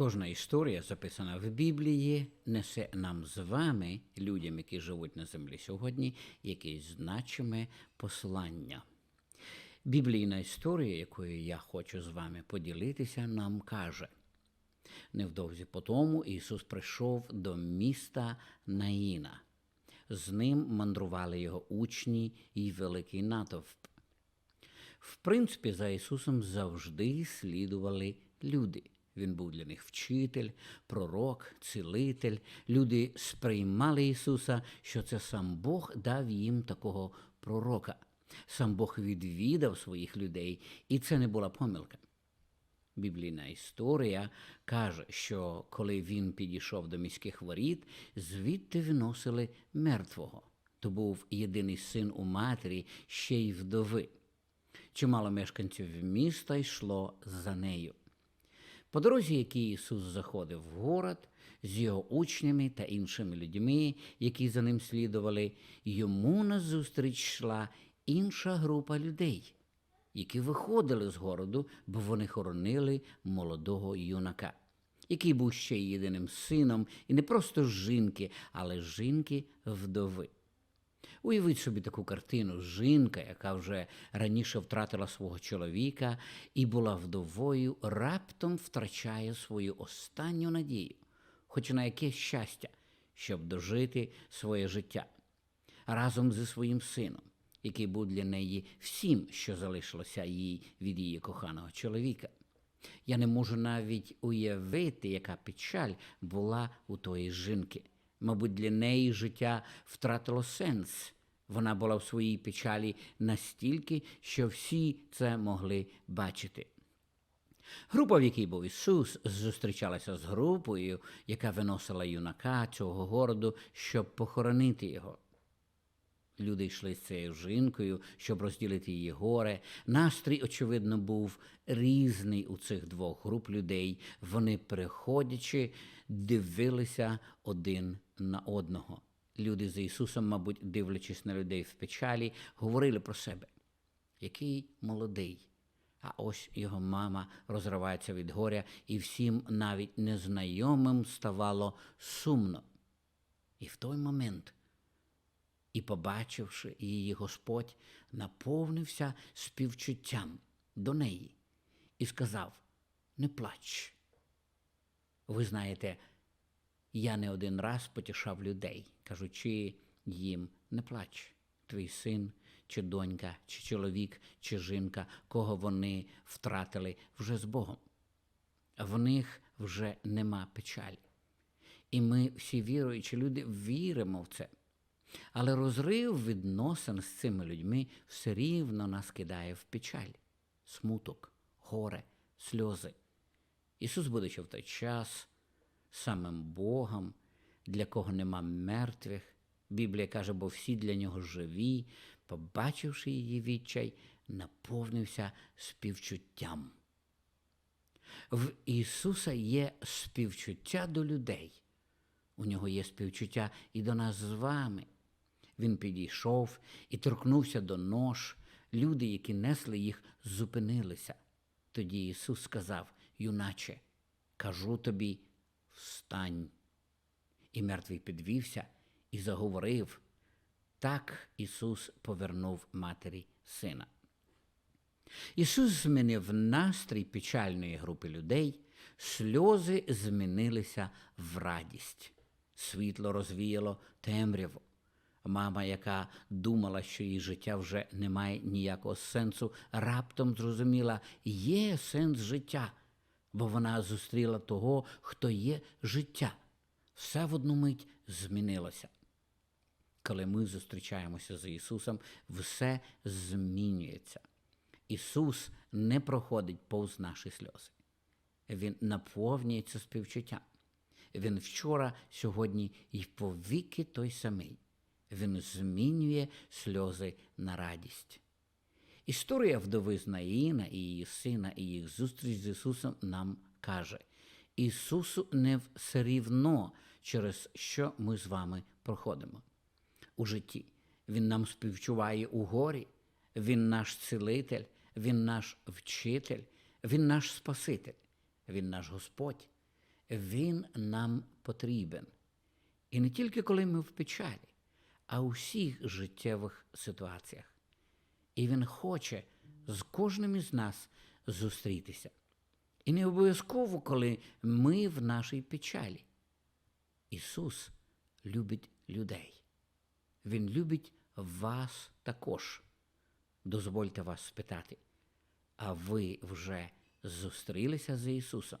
Кожна історія, записана в Біблії, несе нам з вами, людям, які живуть на землі сьогодні, якесь значиме послання. Біблійна історія, якою я хочу з вами поділитися, нам каже. Невдовзі по тому Ісус прийшов до міста Наїна. З ним мандрували його учні і великий натовп. В принципі, за Ісусом завжди слідували люди. Він був для них вчитель, пророк, цілитель. Люди сприймали Ісуса, що це сам Бог дав їм такого пророка. Сам Бог відвідав своїх людей, і це не була помилка. Біблійна історія каже, що коли він підійшов до міських воріт, звідти виносили мертвого. То був єдиний син у матері, ще й вдови. Чимало мешканців міста йшло за нею. По дорозі, який Ісус заходив в город з його учнями та іншими людьми, які за ним слідували, йому назустріч йшла інша група людей, які виходили з городу, бо вони хоронили молодого юнака, який був ще єдиним сином, і не просто жінки, але жінки вдови. Уявіть собі таку картину жінка, яка вже раніше втратила свого чоловіка і була вдовою, раптом втрачає свою останню надію, хоч на яке щастя, щоб дожити своє життя разом зі своїм сином, який був для неї всім, що залишилося їй від її коханого чоловіка. Я не можу навіть уявити, яка печаль була у тої жінки. Мабуть, для неї життя втратило сенс. Вона була в своїй печалі настільки, що всі це могли бачити. Група, в якій був Ісус, зустрічалася з групою, яка виносила юнака цього городу, щоб похоронити його. Люди йшли з цією жінкою, щоб розділити її горе. Настрій, очевидно, був різний у цих двох груп людей. Вони, приходячи, дивилися один на одного. Люди за Ісусом, мабуть, дивлячись на людей в печалі, говорили про себе. Який молодий. А ось його мама розривається від горя, і всім навіть незнайомим ставало сумно. І в той момент і, побачивши її, Господь наповнився співчуттям до неї і сказав: Не плач. Ви знаєте, я не один раз потішав людей, кажучи їм, не плач, твій син, чи донька, чи чоловік, чи жінка, кого вони втратили вже з Богом. В них вже нема печалі. І ми, всі віруючі люди, віримо в це. Але розрив відносин з цими людьми все рівно нас кидає в печаль, смуток, горе, сльози. Ісус, будучи в той час самим Богом, для кого нема мертвих, Біблія каже, бо всі для нього живі, побачивши її відчай, наповнився співчуттям. В Ісуса є співчуття до людей. У нього є співчуття і до нас з вами. Він підійшов і торкнувся до нож. Люди, які несли їх, зупинилися. Тоді Ісус сказав, юначе, кажу тобі, встань. І мертвий підвівся і заговорив. Так Ісус повернув матері сина. Ісус змінив настрій печальної групи людей, сльози змінилися в радість. Світло розвіяло темряву. Мама, яка думала, що її життя вже не має ніякого сенсу, раптом зрозуміла, є сенс життя, бо вона зустріла того, хто є життя. Все в одну мить змінилося. Коли ми зустрічаємося з Ісусом, все змінюється. Ісус не проходить повз наші сльози. Він наповнюється співчуттям. Він вчора, сьогодні і повіки той самий. Він змінює сльози на радість. Історія вдови з Наїна і її сина, і їх зустріч з Ісусом нам каже: Ісусу не все рівно, через що ми з вами проходимо у житті. Він нам співчуває у горі, Він наш цілитель, Він наш вчитель, Він наш Спаситель, Він наш Господь. Він нам потрібен. І не тільки коли ми в печалі, а у всіх життєвих ситуаціях. І Він хоче з кожним із нас зустрітися. І не обов'язково, коли ми в нашій печалі. Ісус любить людей. Він любить вас також. Дозвольте вас спитати, а ви вже зустрілися з Ісусом?